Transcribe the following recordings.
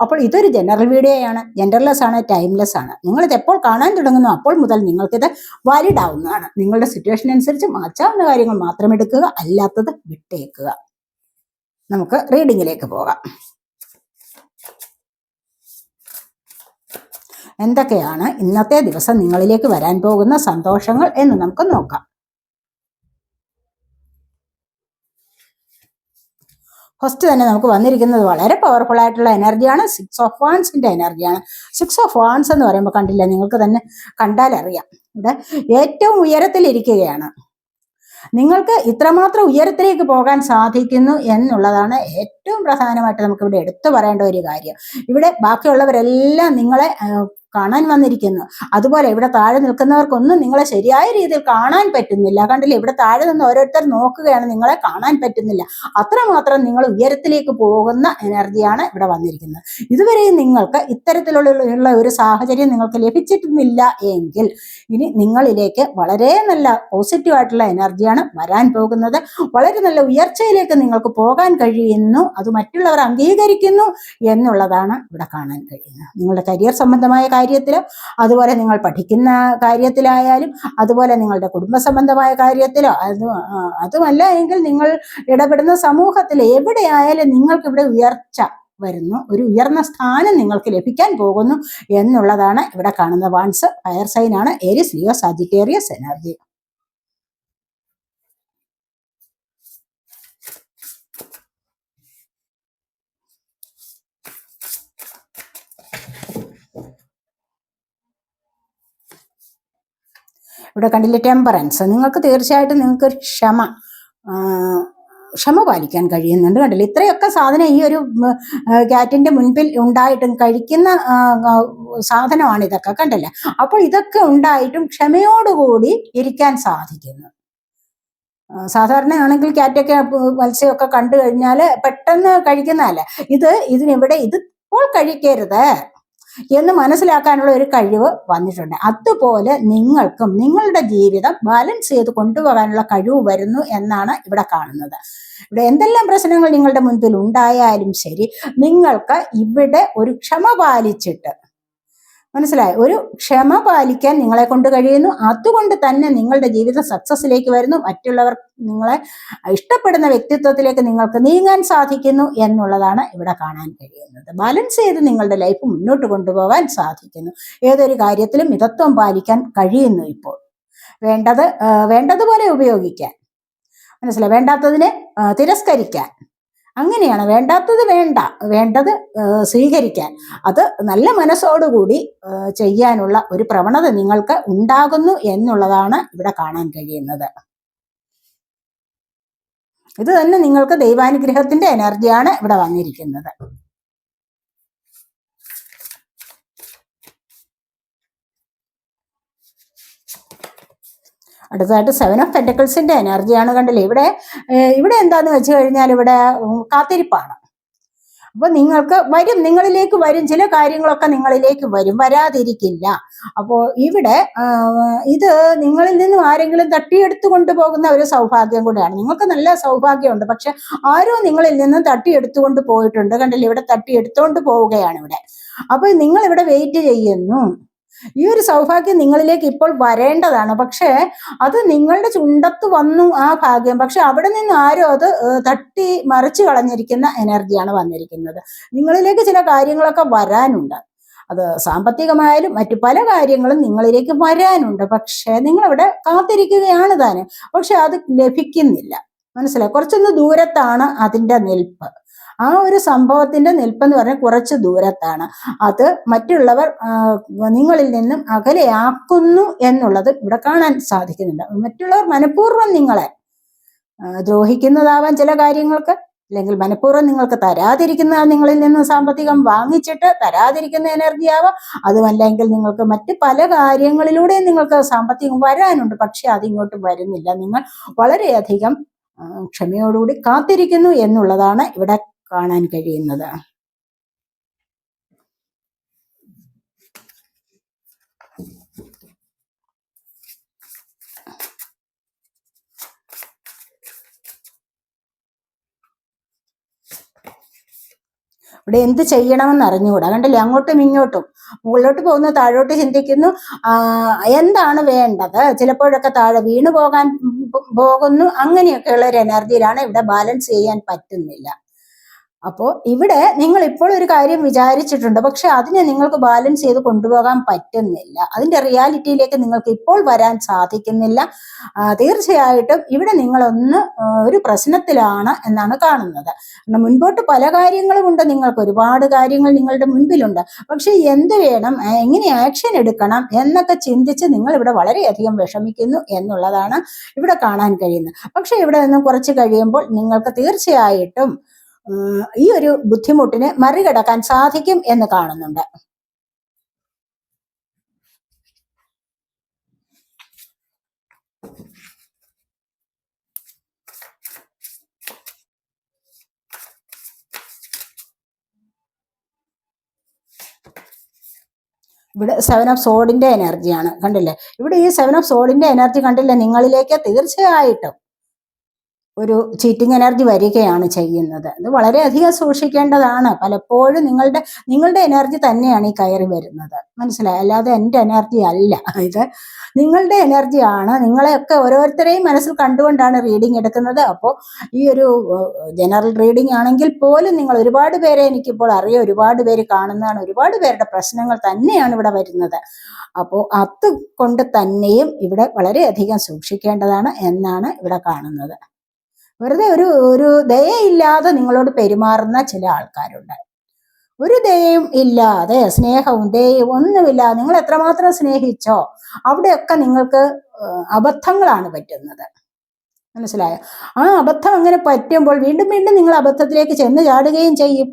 അപ്പോൾ ഇതൊരു ജനറൽ വീഡിയോയാണ് ജെൻഡർലെസ് ആണ് ടൈംലെസ് ആണ്. നിങ്ങളിത് എപ്പോൾ കാണാൻ തുടങ്ങുന്നു അപ്പോൾ മുതൽ നിങ്ങൾക്കിത് വാലിഡ് ആവുന്നതാണ്. നിങ്ങളുടെ സിറ്റുവേഷൻ അനുസരിച്ച് മാറ്റാവുന്ന കാര്യങ്ങൾ മാത്രം എടുക്കുക അല്ലാത്തത് വിട്ടേക്കുക. നമുക്ക് റീഡിങ്ങിലേക്ക് പോകാം. എന്തൊക്കെയാണ് ഇന്നത്തെ ദിവസം നിങ്ങളിലേക്ക് വരാൻ പോകുന്ന സന്തോഷങ്ങൾ എന്ന് നമുക്ക് നോക്കാം. ഫസ്റ്റ് തന്നെ നമുക്ക് വന്നിരിക്കുന്നത് വളരെ പവർഫുൾ ആയിട്ടുള്ള എനർജിയാണ് സിക്സ് ഓഫ് വാൺസിന്റെ എനർജിയാണ് സിക്സ് ഓഫ് വാൺസ് എന്ന് പറയുമ്പോൾ കണ്ടില്ല? നിങ്ങൾക്ക് തന്നെ കണ്ടാൽ അറിയാം. ഇവിടെ ഏറ്റവും ഉയരത്തിൽ ഇരിക്കുകയാണ്. നിങ്ങൾക്ക് ഇത്രമാത്രം ഉയരത്തിലേക്ക് പോകാൻ സാധിക്കുന്നു എന്നുള്ളതാണ് ഏറ്റവും പ്രധാനമായിട്ട് നമുക്ക് ഇവിടെ എടുത്തു പറയേണ്ട ഒരു കാര്യം. ഇവിടെ ബാക്കിയുള്ളവരെല്ലാം നിങ്ങളെ കാണാൻ വന്നിരിക്കുന്നു. അതുപോലെ ഇവിടെ താഴെ നിൽക്കുന്നവർക്കൊന്നും നിങ്ങളെ ശരിയായ രീതിയിൽ കാണാൻ പറ്റുന്നില്ല. കണ്ടില്ലേ? ഇവിടെ താഴെ നിന്ന് ഓരോരുത്തർ നോക്കുകയാണ് നിങ്ങളെ കാണാൻ പറ്റുന്നില്ല. അത്രമാത്രം നിങ്ങൾ ഉയരത്തിലേക്ക് പോകുന്ന എനർജിയാണ് ഇവിടെ വന്നിരിക്കുന്നത്. ഇതുവരെയും നിങ്ങൾക്ക് ഇത്തരത്തിലുള്ള ഒരു സാഹചര്യം നിങ്ങൾക്ക് ലഭിച്ചിട്ടുന്നില്ല എങ്കിൽ ഇനി നിങ്ങളിലേക്ക് വളരെ നല്ല പോസിറ്റീവ് ആയിട്ടുള്ള എനർജിയാണ് വരാൻ പോകുന്നത്. വളരെ നല്ല ഉയർച്ചയിലേക്ക് നിങ്ങൾക്ക് പോകാൻ കഴിയുന്നു. അത് മറ്റുള്ളവർ അംഗീകരിക്കുന്നു എന്നുള്ളതാണ് ഇവിടെ കാണാൻ കഴിയുന്നത്. നിങ്ങളുടെ കരിയർ സംബന്ധമായ കാര്യത്തിലോ അതുപോലെ നിങ്ങൾ പഠിക്കുന്ന കാര്യത്തിലായാലും അതുപോലെ നിങ്ങളുടെ കുടുംബ സംബന്ധമായ കാര്യത്തിലോ അത് അതുമല്ല എങ്കിൽ നിങ്ങൾ ഇടപെടുന്ന സമൂഹത്തിൽ എവിടെയായാലും നിങ്ങൾക്ക് ഇവിടെ ഉയർച്ച വരുന്നു. ഒരു ഉയർന്ന സ്ഥാനം നിങ്ങൾക്ക് ലഭിക്കാൻ പോകുന്നു എന്നുള്ളതാണ് ഇവിടെ കാണുന്ന once fire സൈനാണ്. Aries Leo Sagittarius energy. ഇവിടെ കണ്ടില്ലേ ടെമ്പറൻസ് നിങ്ങൾക്ക് തീർച്ചയായിട്ടും നിങ്ങൾക്ക് ഒരു ക്ഷമ ക്ഷമ പാലിക്കാൻ കഴിയുന്നുണ്ട്. കണ്ടില്ല? ഇത്രയൊക്കെ സാധനം ഈ ഒരു കാറ്റിന്റെ മുൻപിൽ ഉണ്ടായിട്ടും കഴിക്കുന്ന സാധനമാണ് ഇതൊക്കെ. കണ്ടല്ലേ? അപ്പോൾ ഇതൊക്കെ ഉണ്ടായിട്ടും ക്ഷമയോടുകൂടി ഇരിക്കാൻ സാധിക്കുന്നു. സാധാരണയാണെങ്കിൽ ക്യാറ്റൊക്കെ പ് മത്സ്യമൊക്കെ കണ്ടു കഴിഞ്ഞാൽ പെട്ടെന്ന് കഴിക്കുന്നതല്ല. ഇത് ഇതിനിവിടെ ഇത് ഇപ്പോൾ കഴിക്കരുത്. എന്ന് മനസ്സിലാക്കാനുള്ള ഒരു കഴിവ് വന്നിട്ടുണ്ട്. അതുപോലെ നിങ്ങൾക്കും നിങ്ങളുടെ ജീവിതം ബാലൻസ് ചെയ്ത് കൊണ്ടുപോകാനുള്ള കഴിവ് വരുന്നു എന്നാണ് ഇവിടെ കാണുന്നത്. ഇവിടെ എന്തെല്ലാം പ്രശ്നങ്ങൾ നിങ്ങളുടെ മുൻപിൽ ഉണ്ടായാലും ശരി നിങ്ങൾക്ക് ഇവിടെ ഒരു ക്ഷമ പാലിച്ചിട്ട് മനസ്സിലായി? ഒരു ക്ഷമ പാലിക്കാൻ നിങ്ങളെ കൊണ്ട് കഴിയുന്നു. അതുകൊണ്ട് തന്നെ നിങ്ങളുടെ ജീവിതം സക്സസ്സിലേക്ക് വരുന്നു. മറ്റുള്ളവർ നിങ്ങളെ ഇഷ്ടപ്പെടുന്ന വ്യക്തിത്വത്തിലേക്ക് നിങ്ങൾക്ക് നീങ്ങാൻ സാധിക്കുന്നു എന്നുള്ളതാണ് ഇവിടെ കാണാൻ കഴിയുന്നത്. ബാലൻസ് ചെയ്ത് നിങ്ങളുടെ ലൈഫ് മുന്നോട്ട് കൊണ്ടുപോകാൻ സാധിക്കുന്നു. ഏതൊരു കാര്യത്തിലും മിതത്വം പാലിക്കാൻ കഴിയുന്നു ഇപ്പോൾ. വേണ്ടത് വേണ്ടതുപോലെ ഉപയോഗിക്കാൻ. മനസ്സിലായി? വേണ്ടാത്തതിനെ തിരസ്കരിക്കാൻ. അങ്ങനെയാണ്. വേണ്ടാത്തത് വേണ്ട. വേണ്ടത് സ്വീകരിക്കാൻ. അത് നല്ല മനസ്സോടുകൂടി ചെയ്യാനുള്ള ഒരു പ്രവണത നിങ്ങൾക്ക് ഉണ്ടാകുന്നു എന്നുള്ളതാണ് ഇവിടെ കാണാൻ കഴിയുന്നത്. ഇത് തന്നെ നിങ്ങൾക്ക് ദൈവാനുഗ്രഹത്തിന്റെ എനർജിയാണ് ഇവിടെ വന്നിരിക്കുന്നത്. അടുത്തതായിട്ട് സെവൻ ഓഫ് പെന്റക്കിൾസിന്റെ എനർജിയാണ് കണ്ടില്ലേ? ഇവിടെ ഇവിടെ എന്താന്ന് വെച്ച് കഴിഞ്ഞാൽ ഇവിടെ കാത്തിരിപ്പാണ്. അപ്പൊ നിങ്ങൾക്ക് വരും നിങ്ങളിലേക്ക് വരും ചില കാര്യങ്ങളൊക്കെ നിങ്ങളിലേക്ക് വരും വരാതിരിക്കില്ല. അപ്പോൾ ഇവിടെ ഇത് നിങ്ങളിൽ നിന്നും ആരെങ്കിലും തട്ടിയെടുത്തു കൊണ്ടുപോകുന്ന ഒരു സൗഭാഗ്യം കൂടെയാണ്. നിങ്ങൾക്ക് നല്ല സൗഭാഗ്യമുണ്ട് പക്ഷെ ആരോ നിങ്ങളിൽ നിന്നും തട്ടിയെടുത്തുകൊണ്ട് പോയിട്ടുണ്ട്. കണ്ടില്ലേ? ഇവിടെ തട്ടിയെടുത്തുകൊണ്ട് പോവുകയാണ് ഇവിടെ. അപ്പൊ നിങ്ങൾ ഇവിടെ വെയിറ്റ് ചെയ്യുന്നു. ഈ ഒരു സൗഭാഗ്യം നിങ്ങളിലേക്ക് ഇപ്പോൾ വരേണ്ടതാണ്. പക്ഷേ അത് നിങ്ങളുടെ ചുണ്ടത്ത് വന്നു ആ ഭാഗ്യം. പക്ഷെ അവിടെ നിന്ന് ആരോ അത് തട്ടി മറിച്ചു കളഞ്ഞിരിക്കുന്ന എനർജിയാണ് വന്നിരിക്കുന്നത്. നിങ്ങളിലേക്ക് ചില കാര്യങ്ങളൊക്കെ വരാനുണ്ട്. അത് സാമ്പത്തികമായാലും മറ്റു പല കാര്യങ്ങളും നിങ്ങളിലേക്ക് വരാനുണ്ട്. പക്ഷേ നിങ്ങളിവിടെ കാത്തിരിക്കുകയാണ് താനും. പക്ഷെ അത് ലഭിക്കുന്നില്ല. മനസ്സിലായി? കുറച്ചൊന്ന് ദൂരത്താണ് അതിന്റെ നിൽപ്പ്. ആ ഒരു സംഭവത്തിന്റെ നിൽപ്പെന്ന് പറഞ്ഞാൽ കുറച്ച് ദൂരത്താണ്. അത് മറ്റുള്ളവർ നിങ്ങളിൽ നിന്നും അകലെയാക്കുന്നു എന്നുള്ളത് ഇവിടെ കാണാൻ സാധിക്കുന്നുണ്ട്. മറ്റുള്ളവർ മനഃപൂർവം നിങ്ങളെ ദ്രോഹിക്കുന്നതാവാൻ ചില കാര്യങ്ങൾക്ക് അല്ലെങ്കിൽ മനഃപൂർവം നിങ്ങൾക്ക് തരാതിരിക്കുന്ന നിങ്ങളിൽ നിന്ന് സാമ്പത്തികം വാങ്ങിച്ചിട്ട് തരാതിരിക്കുന്ന എനർജി ആവാം അതുമല്ലെങ്കിൽ നിങ്ങൾക്ക് മറ്റ് പല കാര്യങ്ങളിലൂടെയും നിങ്ങൾക്ക് സാമ്പത്തികം വരാനുണ്ട് പക്ഷെ അതിങ്ങോട്ട് വരുന്നില്ല. നിങ്ങൾ വളരെയധികം ക്ഷമയോടുകൂടി കാത്തിരിക്കുന്നു എന്നുള്ളതാണ് ഇവിടെ കാണാൻ കഴിയുന്നത്. ഇവിടെ എന്ത് ചെയ്യണമെന്ന് അറിഞ്ഞുകൂടാ. കണ്ടില്ലേ? അങ്ങോട്ടും ഇങ്ങോട്ടും. മുകളിലോട്ട് പോകുന്നു താഴോട്ട് ചിന്തിക്കുന്നു. എന്താണ് വേണ്ടത്? ചിലപ്പോഴൊക്കെ താഴെ വീണു പോകാൻ പോകുന്നു. അങ്ങനെയൊക്കെയുള്ള ഒരു എനർജിയിലാണ് ഇവിടെ ബാലൻസ് ചെയ്യാൻ പറ്റുന്നില്ല. അപ്പോൾ ഇവിടെ നിങ്ങൾ ഇപ്പോൾ ഒരു കാര്യം വിചാരിച്ചിട്ടുണ്ട്. പക്ഷെ അതിനെ നിങ്ങൾക്ക് ബാലൻസ് ചെയ്ത് കൊണ്ടുപോകാൻ പറ്റുന്നില്ല. അതിന്റെ റിയാലിറ്റിയിലേക്ക് നിങ്ങൾക്ക് ഇപ്പോൾ വരാൻ സാധിക്കുന്നില്ല. തീർച്ചയായിട്ടും ഇവിടെ നിങ്ങളൊന്ന് ഒരു പ്രശ്നത്തിലാണ് എന്നാണ് കാണുന്നത്. മുൻപോട്ട് പല കാര്യങ്ങളും ഉണ്ട്. നിങ്ങൾക്ക് ഒരുപാട് കാര്യങ്ങൾ നിങ്ങളുടെ മുൻപിലുണ്ട്. പക്ഷെ എന്ത് വേണം എങ്ങനെ ആക്ഷൻ എടുക്കണം എന്നൊക്കെ ചിന്തിച്ച് നിങ്ങൾ ഇവിടെ വളരെയധികം വിഷമിക്കുന്നു എന്നുള്ളതാണ് ഇവിടെ കാണാൻ കഴിയുന്നത്. പക്ഷെ ഇവിടെ നിന്ന് കുറച്ച് കഴിയുമ്പോൾ നിങ്ങൾക്ക് തീർച്ചയായിട്ടും ഈ ഒരു ബുദ്ധിമുട്ടിനെ മറികടക്കാൻ സാധിക്കും എന്ന് കാണുന്നുണ്ട്. ഇവിടെ സെവൻ ഓഫ് സോഡിന്റെ എനർജിയാണ് കണ്ടില്ലേ? ഇവിടെ ഈ സെവൻ ഓഫ് സോഡിന്റെ എനർജി കണ്ടില്ലേ? നിങ്ങളിലേക്ക് തീർച്ചയായിട്ടും ഒരു ചീറ്റിംഗ് എനർജി വരികയാണ് ചെയ്യുന്നത്. ഇത് വളരെയധികം സൂക്ഷിക്കേണ്ടതാണ്. പലപ്പോഴും നിങ്ങളുടെ നിങ്ങളുടെ എനർജി തന്നെയാണ് ഈ കയറി വരുന്നത്. മനസ്സിലായി? അല്ലാതെ എന്റെ എനർജി അല്ല. ഇത് നിങ്ങളുടെ എനർജിയാണ് നിങ്ങളെയൊക്കെ ഓരോരുത്തരെയും മനസ്സിൽ കണ്ടുകൊണ്ടാണ് റീഡിംഗ് എടുക്കുന്നത്. അപ്പോൾ ഈ ഒരു ജനറൽ റീഡിംഗ് ആണെങ്കിൽ പോലും നിങ്ങൾ ഒരുപാട് പേരെ എനിക്കിപ്പോൾ അറിയാം. ഒരുപാട് പേര് കാണുന്നതാണ്. ഒരുപാട് പേരുടെ പ്രശ്നങ്ങൾ തന്നെയാണ് ഇവിടെ വരുന്നത്. അപ്പോൾ അത് കൊണ്ട് തന്നെയും ഇവിടെ വളരെയധികം സൂക്ഷിക്കേണ്ടതാണ് എന്നാണ് ഇവിടെ കാണുന്നത്. വെറുതെ ഒരു ഒരു ദയയില്ലാതെ നിങ്ങളോട് പെരുമാറുന്ന ചില ആൾക്കാരുണ്ട്. ഒരു ദയയും ഇല്ലാതെ സ്നേഹവും ദയയും ഒന്നുമില്ലാതെ നിങ്ങൾ എത്രമാത്രം സ്നേഹിച്ചോ അവിടെയൊക്കെ നിങ്ങൾക്ക് അബദ്ധങ്ങളാണ് പറ്റുന്നത്. മനസ്സിലായോ? ആ അബദ്ധം അങ്ങനെ പറ്റുമ്പോൾ വീണ്ടും വീണ്ടും നിങ്ങൾ അബദ്ധത്തിലേക്ക് ചെന്ന് ചാടുകയും ചെയ്യും.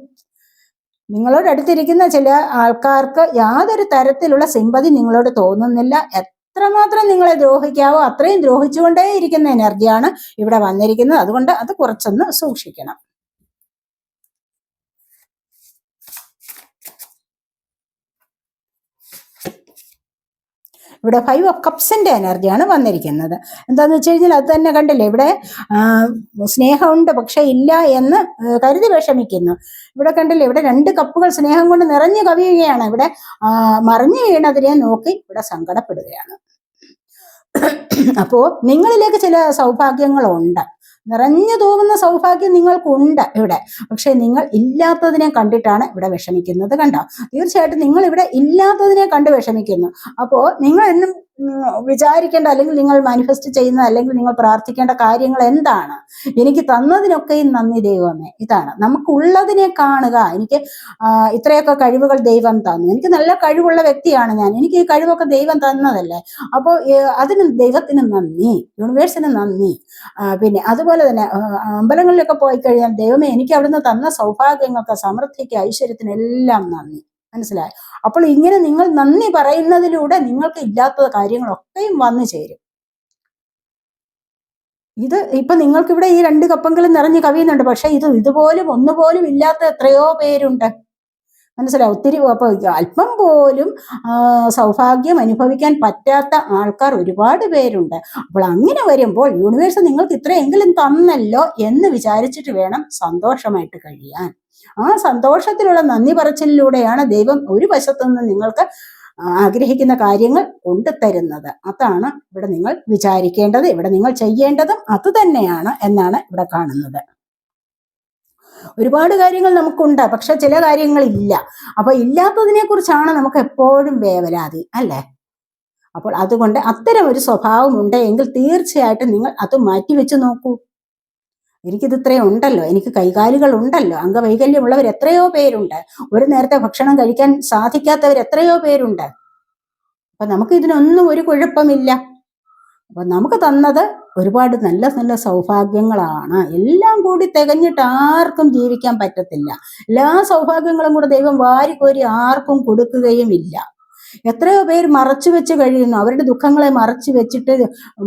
നിങ്ങളോട് അടുത്തിരിക്കുന്ന ചില ആൾക്കാർക്ക് യാതൊരു തരത്തിലുള്ള സിമ്പതി നിങ്ങളോട് തോന്നുന്നില്ല. എത്രമാത്രം നിങ്ങളെ ദ്രോഹിക്കാവോ അത്രയും ദ്രോഹിച്ചുകൊണ്ടേ ഇരിക്കുന്ന എനർജിയാണ് ഇവിടെ വന്നിരിക്കുന്നത്. അതുകൊണ്ട് അത് കുറച്ചൊന്ന് സൂക്ഷിക്കണം. ഇവിടെ ഫൈവ് ഓഫ് കപ്സിന്റെ എനർജിയാണ് വന്നിരിക്കുന്നത്. എന്താന്ന് വെച്ച് കഴിഞ്ഞാൽ അത് തന്നെ കണ്ടില്ലേ? ഇവിടെ സ്നേഹമുണ്ട് പക്ഷെ ഇല്ല എന്ന് കരുതി വിഷമിക്കുന്നു. ഇവിടെ കണ്ടില്ലേ? ഇവിടെ രണ്ട് കപ്പുകൾ സ്നേഹം കൊണ്ട് നിറഞ്ഞു കവിയുകയാണ്. ഇവിടെ മറിഞ്ഞു വീണതിനെ നോക്കി ഇവിടെ സങ്കടപ്പെടുകയാണ്. അപ്പോ നിങ്ങളിലേക്ക് ചില സൗഭാഗ്യങ്ങളുണ്ട്. നിറഞ്ഞു തൂവുന്ന സൗഭാഗ്യം നിങ്ങൾക്കുണ്ട് ഇവിടെ. പക്ഷെ നിങ്ങൾ ഇല്ലാത്തതിനെ കണ്ടിട്ടാണ് ഇവിടെ വിഷമിക്കുന്നത് കണ്ടോ? തീർച്ചയായിട്ടും നിങ്ങൾ ഇവിടെ ഇല്ലാത്തതിനെ കണ്ട് വിഷമിക്കുന്നു. അപ്പോ നിങ്ങൾ എന്നും വിചാരിക്കേണ്ട അല്ലെങ്കിൽ നിങ്ങൾ മാനിഫെസ്റ്റ് ചെയ്യുന്ന അല്ലെങ്കിൽ നിങ്ങൾ പ്രാർത്ഥിക്കേണ്ട കാര്യങ്ങൾ എന്താണ്? എനിക്ക് തന്നതിനൊക്കെയും നന്ദി ദൈവമേ. ഇതാണ്. നമുക്കുള്ളതിനെ കാണുക. എനിക്ക് ഇത്രയൊക്കെ കഴിവുകൾ ദൈവം തന്നു. എനിക്ക് നല്ല കഴിവുള്ള വ്യക്തിയാണ് ഞാൻ. എനിക്ക് ഈ കഴിവൊക്കെ ദൈവം തന്നതല്ലേ? അപ്പോൾ അതിന് ദൈവത്തിന് നന്ദി. യൂണിവേഴ്സിന് നന്ദി. പിന്നെ അതുപോലെ തന്നെ അമ്പലങ്ങളിലൊക്കെ പോയി കഴിഞ്ഞാൽ ദൈവമേ എനിക്ക് അവിടുന്ന് തന്ന സൗഭാഗ്യങ്ങൾക്ക് സമൃദ്ധിക്ക് ഐശ്വര്യത്തിന് എല്ലാം നന്ദി. മനസ്സിലായി. അപ്പോൾ ഇങ്ങനെ നിങ്ങൾ നന്ദി പറയുന്നതിലൂടെ നിങ്ങൾക്ക് ഇല്ലാത്ത കാര്യങ്ങളൊക്കെയും വന്നു ചേരും. ഇത് ഇപ്പൊ നിങ്ങൾക്ക് ഇവിടെ ഈ രണ്ട് കപ്പെങ്കിലും നിറഞ്ഞ് കവിയുന്നുണ്ട്. പക്ഷെ ഇത് ഇതുപോലും ഒന്നുപോലും ഇല്ലാത്ത എത്രയോ പേരുണ്ട്. മനസ്സിലായി? ഒത്തിരി അപ്പൊ അല്പം പോലും സൗഭാഗ്യം അനുഭവിക്കാൻ പറ്റാത്ത ആൾക്കാർ ഒരുപാട് പേരുണ്ട്. അപ്പോൾ അങ്ങനെ വരുമ്പോൾ യൂണിവേഴ്സ് നിങ്ങൾക്ക് ഇത്രയെങ്കിലും തന്നല്ലോ എന്ന് വിചാരിച്ചിട്ട് വേണം സന്തോഷമായിട്ട് കഴിയാൻ. ആ സന്തോഷത്തിലുള്ള നന്ദി പറച്ചിലൂടെയാണ് ദൈവം ഒരു വശത്തു നിന്ന് നിങ്ങൾക്ക് ആഗ്രഹിക്കുന്ന കാര്യങ്ങൾ കൊണ്ടുതരുന്നത്. അതാണ് ഇവിടെ നിങ്ങൾ വിചാരിക്കേണ്ടത് ഇവിടെ നിങ്ങൾ ചെയ്യേണ്ടതും അത് തന്നെയാണ് എന്നാണ് ഇവിടെ കാണുന്നത്. ഒരുപാട് കാര്യങ്ങൾ നമുക്കുണ്ട് പക്ഷെ ചില കാര്യങ്ങളില്ല. അപ്പൊ ഇല്ലാത്തതിനെ കുറിച്ചാണ് നമുക്ക് എപ്പോഴും വേവലാതി അല്ലേ? അപ്പോൾ അതുകൊണ്ട് അത്തരം ഒരു സ്വഭാവം ഉണ്ട് എങ്കിൽ തീർച്ചയായിട്ടും നിങ്ങൾ അത് മാറ്റിവെച്ച് നോക്കൂ. എനിക്കിത് ഇത്രയും ഉണ്ടല്ലോ എനിക്ക് കൈകാലുകൾ ഉണ്ടല്ലോ അംഗവൈകല്യമുള്ളവർ എത്രയോ പേരുണ്ട്. ഒരു നേരത്തെ ഭക്ഷണം കഴിക്കാൻ സാധിക്കാത്തവർ എത്രയോ പേരുണ്ട്. അപ്പൊ നമുക്ക് ഇതിനൊന്നും ഒരു കുഴപ്പമില്ല. അപ്പൊ നമുക്ക് തന്നത് ഒരുപാട് നല്ല നല്ല സൗഭാഗ്യങ്ങളാണ്. എല്ലാം കൂടി തികഞ്ഞിട്ട് ആർക്കും ജീവിക്കാൻ പറ്റത്തില്ല. എല്ലാ സൗഭാഗ്യങ്ങളും കൂടെ ദൈവം വാരിക്കോരി ആർക്കും കൊടുക്കുകയും ഇല്ല എത്രയോ പേര് മറച്ചു വെച്ച് കഴിയുന്നു. അവരുടെ ദുഃഖങ്ങളെ മറച്ചു വെച്ചിട്ട്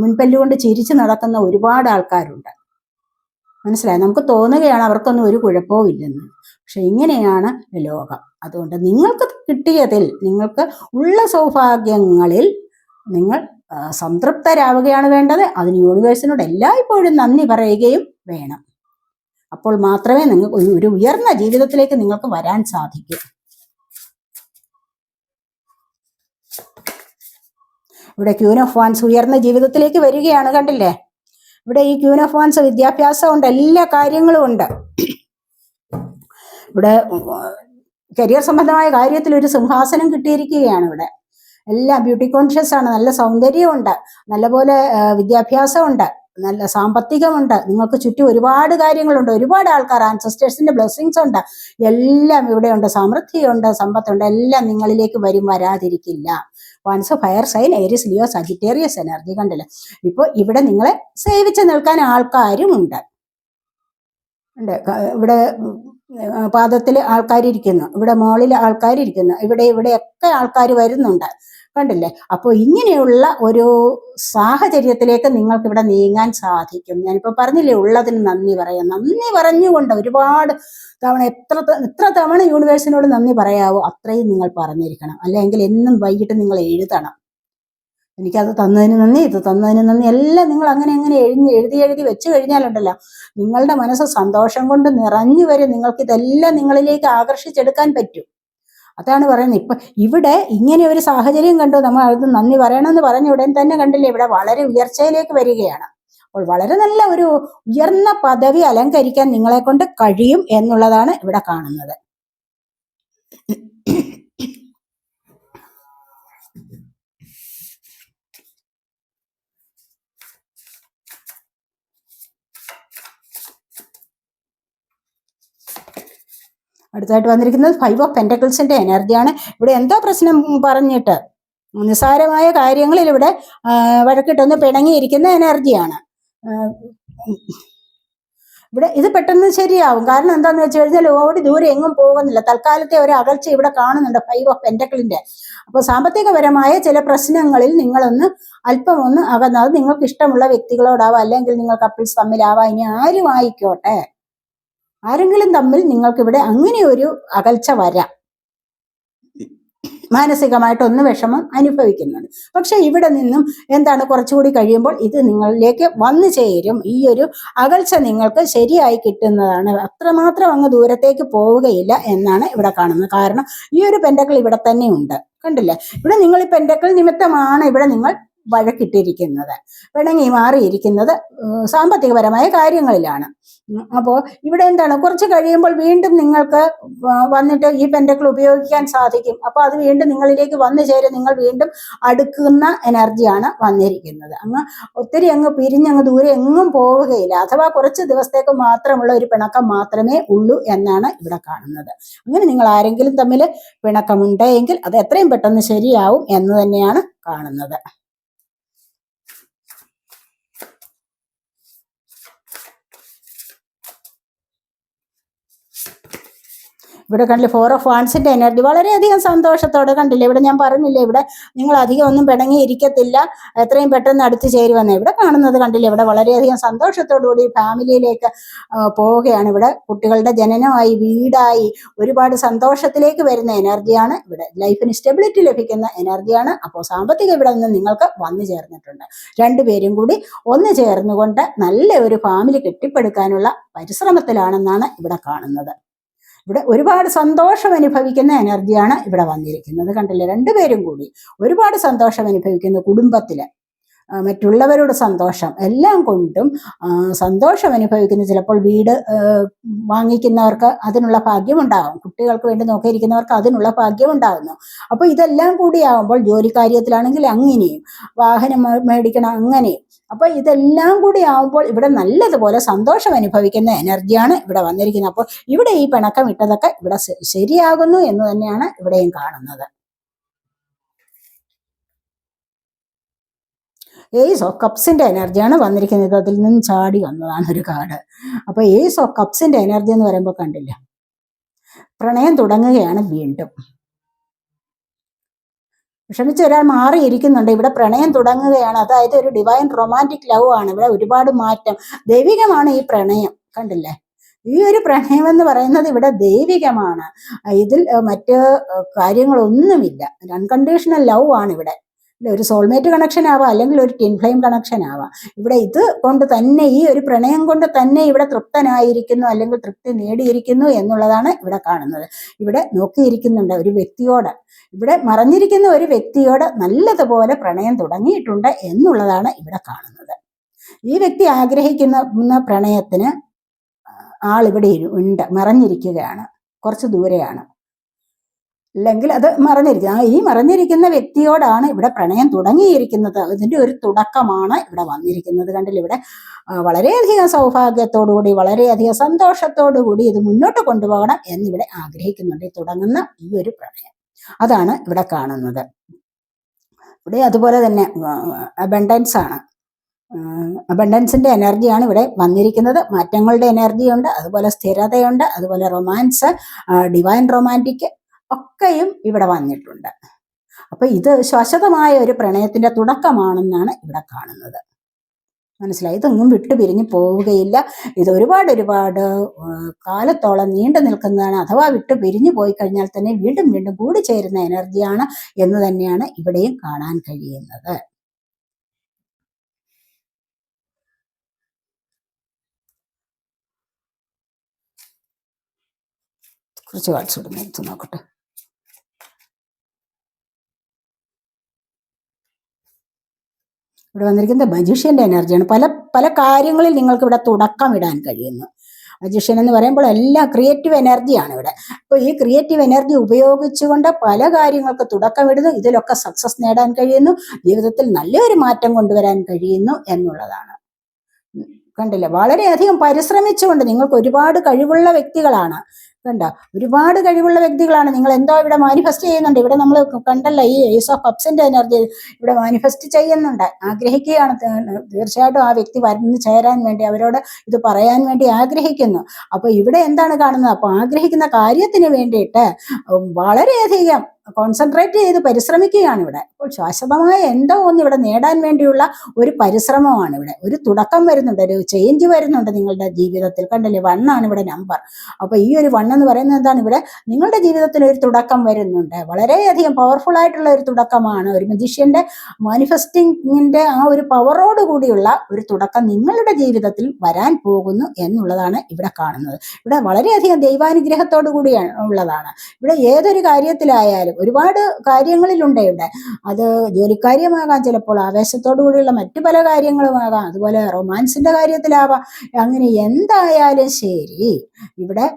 മുൻപല്ലുകൊണ്ട് ചിരിച്ചു നടക്കുന്ന ഒരുപാട് ആൾക്കാരുണ്ട്. മനസ്സിലായി? നമുക്ക് തോന്നുകയാണ് അവർക്കൊന്നും ഒരു കുഴപ്പവും ഇല്ലെന്ന്. പക്ഷെ ഇങ്ങനെയാണ് ലോകം. അതുകൊണ്ട് നിങ്ങൾക്ക് കിട്ടിയതിൽ നിങ്ങൾക്ക് ഉള്ള സൗഭാഗ്യങ്ങളിൽ നിങ്ങൾ സംതൃപ്തരാവുകയാണ് വേണ്ടത്. അതിന് യൂണിവേഴ്സിനോട് എല്ലായ്പ്പോഴും നന്ദി പറയുകയും വേണം. അപ്പോൾ മാത്രമേ നിങ്ങൾക്ക് ഒരു ഉയർന്ന ജീവിതത്തിലേക്ക് നിങ്ങൾക്ക് വരാൻ സാധിക്കൂ. ഇവിടെ ക്യൂൻ ഓഫ് വാൻസ് ഉയർന്ന ജീവിതത്തിലേക്ക് വരികയാണ് കണ്ടില്ലേ? ഇവിടെ ഈ ക്യൂനഫോൻസ് ഓഫ് വിദ്യാഭ്യാസം ഉണ്ട് എല്ലാ കാര്യങ്ങളും ഉണ്ട്. ഇവിടെ കരിയർ സംബന്ധമായ കാര്യത്തിൽ ഒരു സിംഹാസനം കിട്ടിയിരിക്കുകയാണ് ഇവിടെ. എല്ലാം ബ്യൂട്ടി കോൺഷ്യസ് ആണ് നല്ല സൗന്ദര്യമുണ്ട് നല്ലപോലെ വിദ്യാഭ്യാസമുണ്ട് നല്ല സാമ്പത്തികമുണ്ട്. നിങ്ങൾക്ക് ചുറ്റും ഒരുപാട് കാര്യങ്ങളുണ്ട് ഒരുപാട് ആൾക്കാർ ആൻസസ്റ്റേഴ്സിന്റെ ബ്ലെസ്സിങ്സ് ഉണ്ട്. എല്ലാം ഇവിടെയുണ്ട് സമൃദ്ധിയുണ്ട് സമ്പത്തുണ്ട് എല്ലാം നിങ്ങളിലേക്ക് വരും വരാതിരിക്കില്ല. Once fire sign Aries Leo Sagittarius energy കണ്ടല്ലേ? ഇപ്പൊ ഇവിടെ നിങ്ങളെ സേവിച്ച് നിൽക്കാൻ ആൾക്കാരും ഉണ്ട്. ഉണ്ട്. ഇവിടെ പാദത്തിൽ ആൾക്കാരിയ്ക്കുന്നു ഇവിടെ മോളിൽ ആൾക്കാരിയ്ക്കുന്നു ഇവിടെ ഇവിടെയൊക്കെ ആൾക്കാർ വരുന്നുണ്ട്. കണ്ടില്ലേ? അപ്പോൾ ഇങ്ങനെയുള്ള ഒരു സാഹചര്യത്തിലേക്ക് നിങ്ങൾക്ക് ഇവിടെ നീങ്ങാൻ സാധിക്കും. ഞാനിപ്പോൾ പറഞ്ഞില്ലേ ഉള്ളതിന് നന്ദി പറയാം. നന്ദി പറഞ്ഞുകൊണ്ട് ഒരുപാട് തവണ എത്ര എത്ര തവണ യൂണിവേഴ്സിനോട് നന്ദി പറയാവോ അത്രയും നിങ്ങൾ പറഞ്ഞിരിക്കണം. അല്ലെങ്കിൽ എന്നും വൈകിട്ട് നിങ്ങൾ എഴുതണം. എനിക്കത് തന്നതിന് നന്ദി ഇത് തന്നതിന് നന്ദി എല്ലാം നിങ്ങൾ അങ്ങനെ അങ്ങനെ എഴുതി എഴുതി എഴുതി വെച്ച് കഴിഞ്ഞാലുണ്ടല്ലോ. നിങ്ങളുടെ മനസ്സ് സന്തോഷം കൊണ്ട് നിറഞ്ഞു വരും നിങ്ങൾക്ക് ഇതെല്ലാം നിങ്ങളിലേക്ക് ആകർഷിച്ചെടുക്കാൻ പറ്റും. അതാണ് പറയുന്നത്. ഇപ്പൊ ഇവിടെ ഇങ്ങനെ ഒരു സാഹചര്യം കണ്ടു. നമ്മൾ അത് നന്ദി പറയണമെന്ന് പറഞ്ഞ ഉടൻ തന്നെ കണ്ടില്ലേ ഇവിടെ വളരെ ഉയർച്ചയിലേക്ക് വരികയാണ്. അപ്പോൾ വളരെ നല്ല ഒരു ഉയർന്ന പദവി അലങ്കരിക്കാൻ നിങ്ങളെ കൊണ്ട് കഴിയും എന്നുള്ളതാണ് ഇവിടെ കാണുന്നത്. അടുത്തായിട്ട് വന്നിരിക്കുന്നത് ഫൈവ് ഓഫ് പെന്റക്കിൾസിന്റെ എനർജിയാണ് ഇവിടെ എന്താ പ്രശ്നം പറഞ്ഞിട്ട് നിസ്സാരമായ കാര്യങ്ങളിൽ ഇവിടെ വഴക്കിട്ടൊന്ന് പിണങ്ങിയിരിക്കുന്ന എനർജിയാണ് ഇവിടെ ഇത് പെട്ടെന്ന് ശരിയാവും. കാരണം എന്താണെന്ന് വെച്ച് കഴിഞ്ഞാൽ ഓടി ദൂരെ എങ്ങും പോകുന്നില്ല. തൽക്കാലത്തെ ഒരു അകൽച്ച ഇവിടെ കാണുന്നുണ്ട് ഫൈവ് ഓഫ് പെന്റക്കിളിന്റെ അപ്പോൾ സാമ്പത്തികപരമായ ചില പ്രശ്നങ്ങളിൽ നിങ്ങളൊന്ന് അല്പം ഒന്ന് അകന്നത് നിങ്ങൾക്ക് ഇഷ്ടമുള്ള വ്യക്തികളോടാവാം അല്ലെങ്കിൽ നിങ്ങൾ കപ്പിൾസ് തമ്മിലാവാം. ഇനി ആരും ആയിക്കോട്ടെ ആരെങ്കിലും തമ്മിൽ നിങ്ങൾക്ക് ഇവിടെ അങ്ങനെ ഒരു അകൽച്ച വരാം. മാനസികമായിട്ടൊന്ന് വിഷമം അനുഭവിക്കുന്നുണ്ട്. പക്ഷെ ഇവിടെ നിന്നും എന്താണ് കുറച്ചുകൂടി കഴിയുമ്പോൾ ഇത് നിങ്ങളിലേക്ക് വന്നു ചേരും. ഈ ഒരു അകൽച്ച നിങ്ങൾക്ക് ശരിയായി കിട്ടുന്നതാണ്. അത്രമാത്രം അങ്ങ് ദൂരത്തേക്ക് പോവുകയില്ല എന്നാണ് ഇവിടെ കാണുന്നത്. കാരണം ഈ ഒരു പെൻഡക്കൾ ഇവിടെ തന്നെ ഉണ്ട്. കണ്ടില്ലേ? ഇവിടെ നിങ്ങൾ ഈ പെൻഡക്കൾ നിമിത്തമാണ് ഇവിടെ നിങ്ങൾ വഴക്കിട്ടിരിക്കുന്നത്. പിണങ്ങി മാറിയിരിക്കുന്നത് സാമ്പത്തികപരമായ കാര്യങ്ങളിലാണ്. അപ്പോൾ ഇവിടെ എന്താണ്? കുറച്ച് കഴിയുമ്പോൾ വീണ്ടും നിങ്ങൾക്ക് വന്നിട്ട് ഈ പെൻഡക്കൾ ഉപയോഗിക്കാൻ സാധിക്കും. അപ്പോൾ അത് വീണ്ടും നിങ്ങളിലേക്ക് വന്നു ചേരും. നിങ്ങൾ വീണ്ടും അടുക്കുന്ന എനർജിയാണ് വന്നിരിക്കുന്നത്. അങ്ങ് ഒത്തിരി അങ്ങ് പിരിഞ്ഞങ്ങ് ദൂരെ എങ്ങും പോവുകയില്ല. അഥവാ കുറച്ച് ദിവസത്തേക്ക് മാത്രമുള്ള ഒരു പിണക്കം മാത്രമേ ഉള്ളൂ എന്നാണ് ഇവിടെ കാണുന്നത്. അങ്ങനെ നിങ്ങൾ ആരെങ്കിലും തമ്മിൽ പിണക്കമുണ്ടെങ്കിൽ അത് എത്രയും പെട്ടെന്ന് ശരിയാവും എന്ന് തന്നെയാണ് കാണുന്നത്. ഇവിടെ കണ്ടില്ലേ ഫോർ ഓഫ് വാൺസിന്റെ എനർജി വളരെയധികം സന്തോഷത്തോടെ കണ്ടില്ലേ ഇവിടെ ഞാൻ പറഞ്ഞില്ലേ ഇവിടെ നിങ്ങൾ അധികം ഒന്നും പിണങ്ങി ഇരിക്കത്തില്ല എത്രയും പെട്ടെന്ന് അടുത്ത് ചേരുവെന്ന് ഇവിടെ കാണുന്നത് കണ്ടില്ലേ ഇവിടെ വളരെയധികം സന്തോഷത്തോടുകൂടി ഫാമിലിയിലേക്ക് പോവുകയാണ്. ഇവിടെ കുട്ടികളുടെ ജനനമായി വീടായി ഒരുപാട് സന്തോഷത്തിലേക്ക് വരുന്ന എനർജിയാണ് ഇവിടെ ലൈഫിന് സ്റ്റെബിലിറ്റി ലഭിക്കുന്ന എനർജിയാണ് അപ്പോൾ സാമ്പത്തിക ഇവിടെ നിന്ന് നിങ്ങൾക്ക് വന്നു ചേർന്നിട്ടുണ്ട്. രണ്ടുപേരും കൂടി ഒന്ന് ചേർന്നുകൊണ്ട് നല്ല ഒരു ഫാമിലി കെട്ടിപ്പടുക്കാനുള്ള പരിശ്രമത്തിലാണെന്നാണ് ഇവിടെ കാണുന്നത്. ഇവിടെ ഒരുപാട് സന്തോഷം അനുഭവിക്കുന്ന എനർജിയാണ് ഇവിടെ വന്നിരിക്കുന്നത്. കണ്ടില്ലേ? രണ്ടുപേരും കൂടി ഒരുപാട് സന്തോഷം അനുഭവിക്കുന്ന കുടുംബത്തിൽ. മറ്റുള്ളവരുടെ സന്തോഷം എല്ലാം കൊണ്ടും സന്തോഷം അനുഭവിക്കുന്ന ചിലപ്പോൾ വീട് വാങ്ങിക്കുന്നവർക്ക് അതിനുള്ള ഭാഗ്യമുണ്ടാകും. കുട്ടികൾക്ക് വേണ്ടി നോക്കിയിരിക്കുന്നവർക്ക് അതിനുള്ള ഭാഗ്യമുണ്ടാകുന്നു. അപ്പോൾ ഇതെല്ലാം കൂടി കൂടിയാകുമ്പോൾ ജോലി കാര്യത്തിലാണെങ്കിൽ അങ്ങനെയും വാഹനം മേടിക്കണം അങ്ങനെയും. അപ്പൊ ഇതെല്ലാം കൂടി ആവുമ്പോൾ ഇവിടെ നല്ലതുപോലെ സന്തോഷം അനുഭവിക്കുന്ന എനർജിയാണ് ഇവിടെ വന്നിരിക്കുന്നത്. അപ്പോൾ ഇവിടെ ഈ പിണക്കം ഇട്ടതൊക്കെ ഇവിടെ ശരിയാകുന്നു എന്ന് തന്നെയാണ് ഇവിടെയും കാണുന്നത്. ഏസ് ഓഫ് കപ്സിന്റെ എനർജിയാണ് വന്നിരിക്കുന്നത്. അതിൽ നിന്ന് ചാടി വന്നതാണ് ഒരു കാർഡ്. അപ്പോൾ ഏയ്സ് ഓഫ് കപ്സിന്റെ എനർജി എന്ന് പറയുമ്പോൾ കണ്ടില്ല? പ്രണയം തുടങ്ങുകയാണ് വീണ്ടും. വിഷമിച്ച ഒരാൾ മാറിയിരിക്കുന്നുണ്ട്. ഇവിടെ പ്രണയം തുടങ്ങുകയാണ്. അതായത് ഒരു ഡിവൈൻ റൊമാന്റിക് ലവ് ആണ്. ഇവിടെ ഒരുപാട് മാറ്റം. ദൈവികമാണ് ഈ പ്രണയം. കണ്ടില്ലേ? ഈ ഒരു പ്രണയം എന്ന് പറയുന്നത് ഇവിടെ ദൈവികമാണ്. ഇതിൽ മറ്റ് കാര്യങ്ങളൊന്നുമില്ല. അൺകണ്ടീഷണൽ ലവ് ആണ് ഇവിടെ. ഒരു സോൾമേറ്റ് കണക്ഷൻ ആവാം അല്ലെങ്കിൽ ഒരു ടിൻ ഫ്ലെയിം കണക്ഷൻ ആവാം. ഇവിടെ ഇത് കൊണ്ട് തന്നെ ഈ ഒരു പ്രണയം കൊണ്ട് തന്നെ ഇവിടെ തൃപ്തനായിരിക്കുന്നു അല്ലെങ്കിൽ തൃപ്തി നേടിയിരിക്കുന്നു എന്നുള്ളതാണ് ഇവിടെ കാണുന്നത്. ഇവിടെ നോക്കിയിരിക്കുന്നുണ്ട് ഒരു വ്യക്തിയോട്. ഇവിടെ മറഞ്ഞിരിക്കുന്ന ഒരു വ്യക്തിയോട് നല്ലതുപോലെ പ്രണയം തുടങ്ങിയിട്ടുണ്ട് എന്നുള്ളതാണ് ഇവിടെ കാണുന്നത്. ഈ വ്യക്തി ആഗ്രഹിക്കുന്ന പ്രണയത്തിന് ആളിവിടെ ഉണ്ട് മറഞ്ഞിരിക്കുകയാണ്. കുറച്ച് ദൂരെയാണ്. അല്ലെങ്കിൽ അത് മറഞ്ഞിരിക്കുന്നത് ആ ഈ മറഞ്ഞിരിക്കുന്ന വ്യക്തിയോടാണ് ഇവിടെ പ്രണയം തുടങ്ങിയിരിക്കുന്നത്. ഇതിന്റെ ഒരു തുടക്കമാണ് ഇവിടെ വന്നിരിക്കുന്നത്. കണ്ടില്ല ഇവിടെ? വളരെയധികം സൗഭാഗ്യത്തോടുകൂടി വളരെയധികം സന്തോഷത്തോടുകൂടി ഇത് മുന്നോട്ട് കൊണ്ടുപോകണം എന്നിവിടെ ആഗ്രഹിക്കുന്നുണ്ട്. ഈ തുടങ്ങുന്ന ഈ ഒരു പ്രണയം. അതാണ് ഇവിടെ കാണുന്നത്. ഇവിടെ അതുപോലെ തന്നെ അബണ്ടൻസ് ആണ്. അബണ്ടൻസിന്റെ എനർജിയാണ് ഇവിടെ വന്നിരിക്കുന്നത്. മാറ്റങ്ങളുടെ എനർജിയുണ്ട് അതുപോലെ സ്ഥിരതയുണ്ട് അതുപോലെ റൊമാൻസ് ഡിവൈൻ റൊമാന്റിക് ഒക്കെയും ഇവിടെ വന്നിട്ടുണ്ട്. അപ്പൊ ഇത് ശാശ്വതമായ ഒരു പ്രണയത്തിന്റെ തുടക്കമാണെന്നാണ് ഇവിടെ കാണുന്നത്. മനസ്സിലായി? ഇതൊന്നും വിട്ടുപിരിഞ്ഞു പോവുകയില്ല. ഇത് ഒരുപാട് ഒരുപാട് കാലത്തോളം നീണ്ടു നിൽക്കുന്നതാണ്. അഥവാ വിട്ടു പിരിഞ്ഞു പോയി കഴിഞ്ഞാൽ തന്നെ വീണ്ടും വീണ്ടും കൂടി ചേരുന്ന എനർജിയാണ് എന്ന് തന്നെയാണ് ഇവിടെയും കാണാൻ കഴിയുന്നത്. കുറച്ച് കാണിച്ചു കൊടുക്കുന്നു നോക്കട്ടെ. ഇവിടെ വന്നിരിക്കുന്നത് മജീഷ്യന്റെ എനർജിയാണ്. പല പല കാര്യങ്ങളിൽ നിങ്ങൾക്ക് ഇവിടെ തുടക്കം ഇടാൻ കഴിയുന്നു. മജീഷ്യൻ എന്ന് പറയുമ്പോൾ എല്ലാ ക്രിയേറ്റീവ് എനർജിയാണ് ഇവിടെ. അപ്പോൾ ഈ ക്രിയേറ്റീവ് എനർജി ഉപയോഗിച്ചുകൊണ്ട് പല കാര്യങ്ങൾക്ക് തുടക്കമിടുന്നു ഇതിലൊക്കെ സക്സസ് നേടാൻ കഴിയുന്നു. ജീവിതത്തിൽ നല്ലൊരു മാറ്റം കൊണ്ടുവരാൻ കഴിയുന്നു എന്നുള്ളതാണ്. കണ്ടില്ലേ? വളരെയധികം പരിശ്രമിച്ചുകൊണ്ട് നിങ്ങൾക്ക് ഒരുപാട് കഴിവുള്ള വ്യക്തികളാണ് കണ്ട. ഒരുപാട് കഴിവുള്ള വ്യക്തികളാണ്. നിങ്ങൾ എന്തോ ഇവിടെ മാനിഫെസ്റ്റ് ചെയ്യുന്നുണ്ട്. ഇവിടെ നമ്മൾ കണ്ടല്ല ഈ ഏസ് ഓഫ് കപ്സിന്റെ എനർജി ഇവിടെ മാനിഫെസ്റ്റ് ചെയ്യുന്നുണ്ട്. ആഗ്രഹിക്കുകയാണ്. തീർച്ചയായിട്ടും ആ വ്യക്തി വരുന്ന് ചേരാൻ വേണ്ടി അവരോട് ഇത് പറയാൻ വേണ്ടി ആഗ്രഹിക്കുന്നു. അപ്പൊ ഇവിടെ എന്താണ് കാണുന്നത്? അപ്പൊ ആഗ്രഹിക്കുന്ന കാര്യത്തിന് വേണ്ടിയിട്ട് വളരെയധികം കോൺസെൻട്രേറ്റ് ചെയ്ത് പരിശ്രമിക്കുകയാണ് ഇവിടെ. അപ്പോൾ ശാശ്വതമായ എന്തോ ഒന്ന് ഇവിടെ നേടാൻ വേണ്ടിയുള്ള ഒരു പരിശ്രമമാണ് ഇവിടെ. ഒരു തുടക്കം വരുന്നുണ്ട് ഒരു ചേഞ്ച് വരുന്നുണ്ട് നിങ്ങളുടെ ജീവിതത്തിൽ. കണ്ടില്ലേ? വണ്ണാണ് ഇവിടെ നമ്പർ അപ്പൊ ഈ ഒരു വൺ എന്ന് പറയുന്നത് എന്താണ് ഇവിടെ? നിങ്ങളുടെ ജീവിതത്തിൽ ഒരു തുടക്കം വരുന്നുണ്ട്. വളരെയധികം പവർഫുൾ ആയിട്ടുള്ള ഒരു തുടക്കമാണ്. ഒരു മജീഷ്യന്റെ മാനിഫെസ്റ്റിങ്ങിന്റെ ആ ഒരു പവറോട് കൂടിയുള്ള ഒരു തുടക്കം നിങ്ങളുടെ ജീവിതത്തിൽ വരാൻ പോകുന്നു എന്നുള്ളതാണ് ഇവിടെ കാണുന്നത്. ഇവിടെ വളരെയധികം ദൈവാനുഗ്രഹത്തോടു കൂടിയാണ് ഉള്ളതാണ്. ഇവിടെ ഏതൊരു കാര്യത്തിലായാലും ഒരുപാട് കാര്യങ്ങളിലുണ്ട് ഇവിടെ. അത് ജോലിക്കാര്യമാകാം ചിലപ്പോൾ ആവേശത്തോടു കൂടിയുള്ള മറ്റു പല കാര്യങ്ങളുമാകാം. അതുപോലെ റൊമാൻസിന്റെ കാര്യത്തിലാവാം. അങ്ങനെ എന്തായാലും ശരി. ഇവിടെ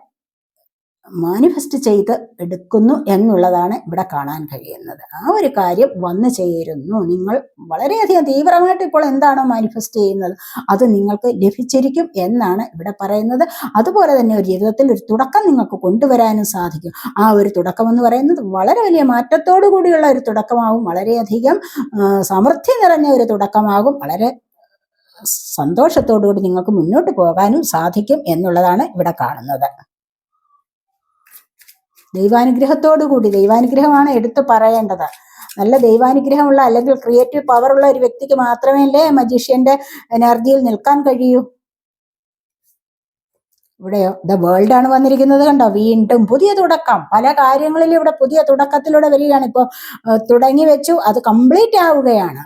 മാനിഫെസ്റ്റ് ചെയ്ത് എടുക്കുന്നു എന്നുള്ളതാണ് ഇവിടെ കാണാൻ കഴിയുന്നത്. ആ ഒരു കാര്യം വന്നു ചേരുന്നു. നിങ്ങൾ വളരെയധികം തീവ്രമായിട്ട് ഇപ്പോൾ എന്താണോ മാനിഫെസ്റ്റ് ചെയ്യുന്നത്? അത് നിങ്ങൾക്ക് ലഭിച്ചിരിക്കും എന്നാണ് ഇവിടെ പറയുന്നത്. അതുപോലെ തന്നെ ഒരു ജീവിതത്തിൽ ഒരു തുടക്കം നിങ്ങൾക്ക് കൊണ്ടുവരാനും സാധിക്കും. ആ ഒരു തുടക്കം എന്ന് പറയുന്നത് വളരെ വലിയ മാറ്റത്തോടു കൂടിയുള്ള ഒരു തുടക്കമാകും വളരെയധികം സമൃദ്ധി നിറഞ്ഞ ഒരു തുടക്കമാകും. വളരെ സന്തോഷത്തോടു കൂടി നിങ്ങൾക്ക് മുന്നോട്ട് പോകാനും സാധിക്കും എന്നുള്ളതാണ് ഇവിടെ കാണുന്നത്. ദൈവാനുഗ്രഹത്തോടു കൂടി ദൈവാനുഗ്രഹമാണ് എടുത്തു പറയേണ്ടത്. നല്ല ദൈവാനുഗ്രഹമുള്ള അല്ലെങ്കിൽ ക്രിയേറ്റീവ് പവറുള്ള ഒരു വ്യക്തിക്ക് മാത്രമല്ലേ മജീഷ്യന്റെ എനർജിയിൽ നിൽക്കാൻ കഴിയൂ? ഇവിടെയോ? ദ വേൾഡ് ആണ് വന്നിരിക്കുന്നത് കണ്ടോ? വീണ്ടും പുതിയ തുടക്കം. പല കാര്യങ്ങളിലും ഇവിടെ പുതിയ തുടക്കത്തിലൂടെ വരികയാണ്. ഇപ്പോൾ തുടങ്ങി വെച്ചു. അത് കംപ്ലീറ്റ് ആവുകയാണ്.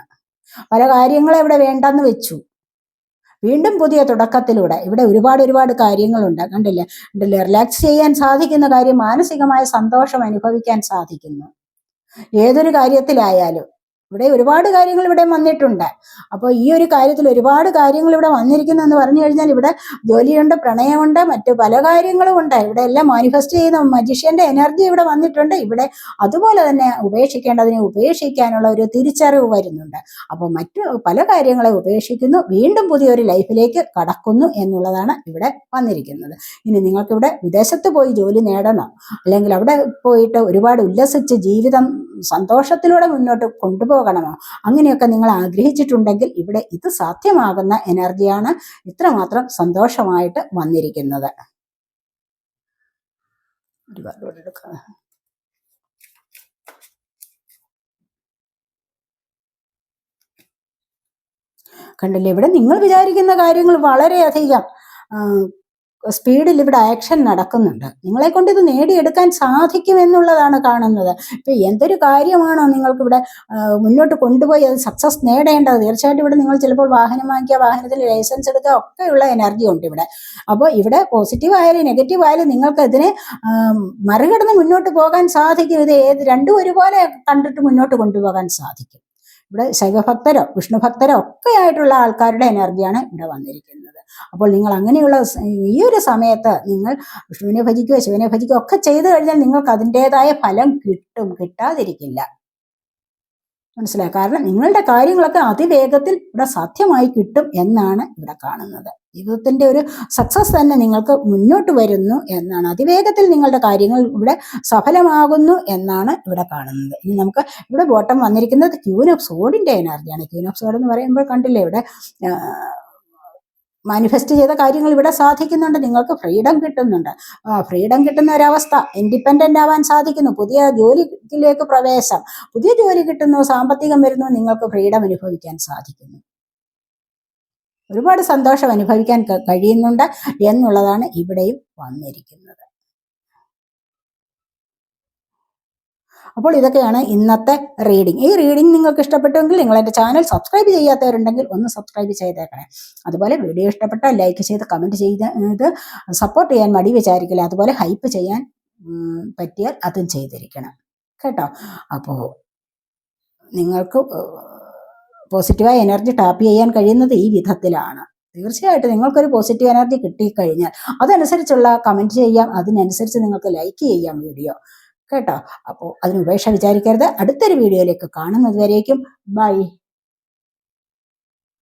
പല കാര്യങ്ങളും ഇവിടെ വേണ്ടെന്ന് വെച്ചു. വീണ്ടും പുതിയ തുടക്കത്തിലൂടെ. ഇവിടെ ഒരുപാട് ഒരുപാട് കാര്യങ്ങളുണ്ട്. കണ്ടില്ലേ? റിലാക്സ് ചെയ്യാൻ സാധിക്കുന്ന കാര്യം മാനസികമായ സന്തോഷം അനുഭവിക്കാൻ സാധിക്കുന്നു. ഏതൊരു കാര്യത്തിലായാലും ഇവിടെ ഒരുപാട് കാര്യങ്ങൾ ഇവിടെ വന്നിട്ടുണ്ട്. അപ്പോൾ ഈ ഒരു കാര്യത്തിൽ ഒരുപാട് കാര്യങ്ങൾ ഇവിടെ വന്നിരിക്കുന്നു എന്ന് പറഞ്ഞു കഴിഞ്ഞാൽ ഇവിടെ ജോലിയുണ്ട് പ്രണയമുണ്ട് മറ്റു പല കാര്യങ്ങളും ഉണ്ട്. ഇവിടെ എല്ലാം മാനിഫെസ്റ്റ് ചെയ്യുന്ന മജിഷ്യന്റെ എനർജി ഇവിടെ വന്നിട്ടുണ്ട്. ഇവിടെ അതുപോലെ തന്നെ ഉപേക്ഷിക്കേണ്ടതിനെ ഉപേക്ഷിക്കാനുള്ള ഒരു തിരിച്ചറിവ് വരുന്നുണ്ട്. അപ്പോൾ മറ്റു പല കാര്യങ്ങളെ ഉപേക്ഷിക്കുന്നു. വീണ്ടും പുതിയൊരു ലൈഫിലേക്ക് കടക്കുന്നു എന്നുള്ളതാണ് ഇവിടെ വന്നിരിക്കുന്നത്. ഇനി നിങ്ങൾക്കിവിടെ വിദേശത്ത് പോയി ജോലി നേടണം. അല്ലെങ്കിൽ അവിടെ പോയിട്ട് ഒരുപാട് ഉല്ലസിച്ച് ജീവിതം സന്തോഷത്തിലൂടെ മുന്നോട്ട് കൊണ്ടുപോകണമോ അങ്ങനെയൊക്കെ നിങ്ങൾ ആഗ്രഹിച്ചിട്ടുണ്ടെങ്കിൽ ഇവിടെ ഇത് സാധ്യമാകുന്ന എനർജിയാണ് ഇത്രമാത്രം സന്തോഷമായിട്ട് വന്നിരിക്കുന്നത്. കണ്ടില്ലേ ഇവിടെ നിങ്ങൾ വിചാരിക്കുന്ന കാര്യങ്ങൾ വളരെയധികം സ്പീഡിൽ ഇവിടെ ആക്ഷൻ നടക്കുന്നുണ്ട്. നിങ്ങളെ കൊണ്ട് ഇത് നേടിയെടുക്കാൻ സാധിക്കും എന്നുള്ളതാണ് കാണുന്നത്. ഇപ്പൊ എന്തൊരു കാര്യമാണോ നിങ്ങൾക്ക് ഇവിടെ മുന്നോട്ട് കൊണ്ടുപോയി അത് സക്സസ് നേടേണ്ടത്? തീർച്ചയായിട്ടും ഇവിടെ നിങ്ങൾ ചിലപ്പോൾ വാഹനം വാങ്ങിക്കുക വാഹനത്തിൽ ലൈസൻസ് എടുക്കുക ഒക്കെയുള്ള എനർജി ഉണ്ട് ഇവിടെ. അപ്പോൾ ഇവിടെ പോസിറ്റീവ് ആയാലും നെഗറ്റീവ് ആയാലും നിങ്ങൾക്ക് അതിനെ മറികടന്ന് മുന്നോട്ട് പോകാൻ സാധിക്കും. ഇത് ഏത് രണ്ടും ഒരുപോലെ കണ്ടിട്ട് മുന്നോട്ട് കൊണ്ടുപോകാൻ സാധിക്കും. ഇവിടെ ശൈവഭക്തരോ വിഷ്ണുഭക്തരോ ഒക്കെ ആയിട്ടുള്ള ആൾക്കാരുടെ എനർജിയാണ് ഇവിടെ വന്നിരിക്കുന്നത്. അപ്പോൾ നിങ്ങൾ അങ്ങനെയുള്ള ഈ ഒരു സമയത്ത് നിങ്ങൾ വിഷ്ണുവിനെ ഭജിക്കുകയോ ശിവനെ ഭജിക്കുകയോ ഒക്കെ ചെയ്തു കഴിഞ്ഞാൽ നിങ്ങൾക്ക് അതിന്റെതായ ഫലം കിട്ടും കിട്ടാതിരിക്കില്ല. മനസ്സിലായി? കാരണം നിങ്ങളുടെ കാര്യങ്ങളൊക്കെ അതിവേഗത്തിൽ ഇവിടെ സാധ്യമായി കിട്ടും എന്നാണ് ഇവിടെ കാണുന്നത്. ജീവിതത്തിന്റെ ഒരു സക്സസ് തന്നെ നിങ്ങൾക്ക് മുന്നോട്ട് വരുന്നു എന്നാണ്. അതിവേഗത്തിൽ നിങ്ങളുടെ കാര്യങ്ങൾ ഇവിടെ സഫലമാകുന്നു എന്നാണ് ഇവിടെ കാണുന്നത്. ഇനി നമുക്ക് ഇവിടെ ബോട്ടം വന്നിരിക്കുന്നത് ക്യൂൻ ഓഫ് സോഡിന്റെ എനർജിയാണ് ക്യൂൻ ഓഫ് സോഡ് എന്ന് പറയുമ്പോൾ കണ്ടില്ലേ ഇവിടെ മാനിഫെസ്റ്റ് ചെയ്ത കാര്യങ്ങൾ ഇവിടെ സാധിക്കുന്നുണ്ട്. നിങ്ങൾക്ക് ഫ്രീഡം കിട്ടുന്നുണ്ട്. ഫ്രീഡം കിട്ടുന്ന ഒരവസ്ഥ ഇൻഡിപെൻഡന്റ് ആവാൻ സാധിക്കുന്നു. പുതിയ ജോലിയിലേക്ക് പ്രവേശം. പുതിയ ജോലി കിട്ടുന്നു സാമ്പത്തികം വരുന്നു നിങ്ങൾക്ക് ഫ്രീഡം അനുഭവിക്കാൻ സാധിക്കുന്നു. ഒരുപാട് സന്തോഷം അനുഭവിക്കാൻ കഴിയുന്നുണ്ട് എന്നുള്ളതാണ് ഇവിടെയും വന്നിരിക്കുന്നത്. അപ്പോൾ ഇതൊക്കെയാണ് ഇന്നത്തെ റീഡിംഗ് ഈ റീഡിംഗ് നിങ്ങൾക്ക് ഇഷ്ടപ്പെട്ടുവെങ്കിൽ നിങ്ങൾ എന്റെ ചാനൽ സബ്സ്ക്രൈബ് ചെയ്യാത്തവരുണ്ടെങ്കിൽ ഒന്ന് സബ്സ്ക്രൈബ് ചെയ്തേക്കണേ. അതുപോലെ വീഡിയോ ഇഷ്ടപ്പെട്ട ലൈക്ക് ചെയ്ത് കമന്റ് ചെയ്ത് സപ്പോർട്ട് ചെയ്യാൻ മടി വിചാരിക്കില്ല. അതുപോലെ ഹൈപ്പ് ചെയ്യാൻ പറ്റിയാൽ അതും ചെയ്തിരിക്കണം. കേട്ടോ? അപ്പോൾ നിങ്ങൾക്ക് പോസിറ്റീവായ എനർജി ടാപ്പ് ചെയ്യാൻ കഴിയുന്നത് ഈ വിധത്തിലാണ്. തീർച്ചയായിട്ടും നിങ്ങൾക്കൊരു പോസിറ്റീവ് എനർജി കിട്ടിക്കഴിഞ്ഞാൽ അതനുസരിച്ചുള്ള കമന്റ് ചെയ്യാം. അതിനനുസരിച്ച് നിങ്ങൾക്ക് ലൈക്ക് ചെയ്യാം വീഡിയോ കേട്ടോ. അപ്പോൾ അതിന് ഉപേക്ഷ വിചാരിക്കരുത്. അടുത്തൊരു വീഡിയോയിലേക്ക് കാണുന്നത് വരേക്കും. ബൈ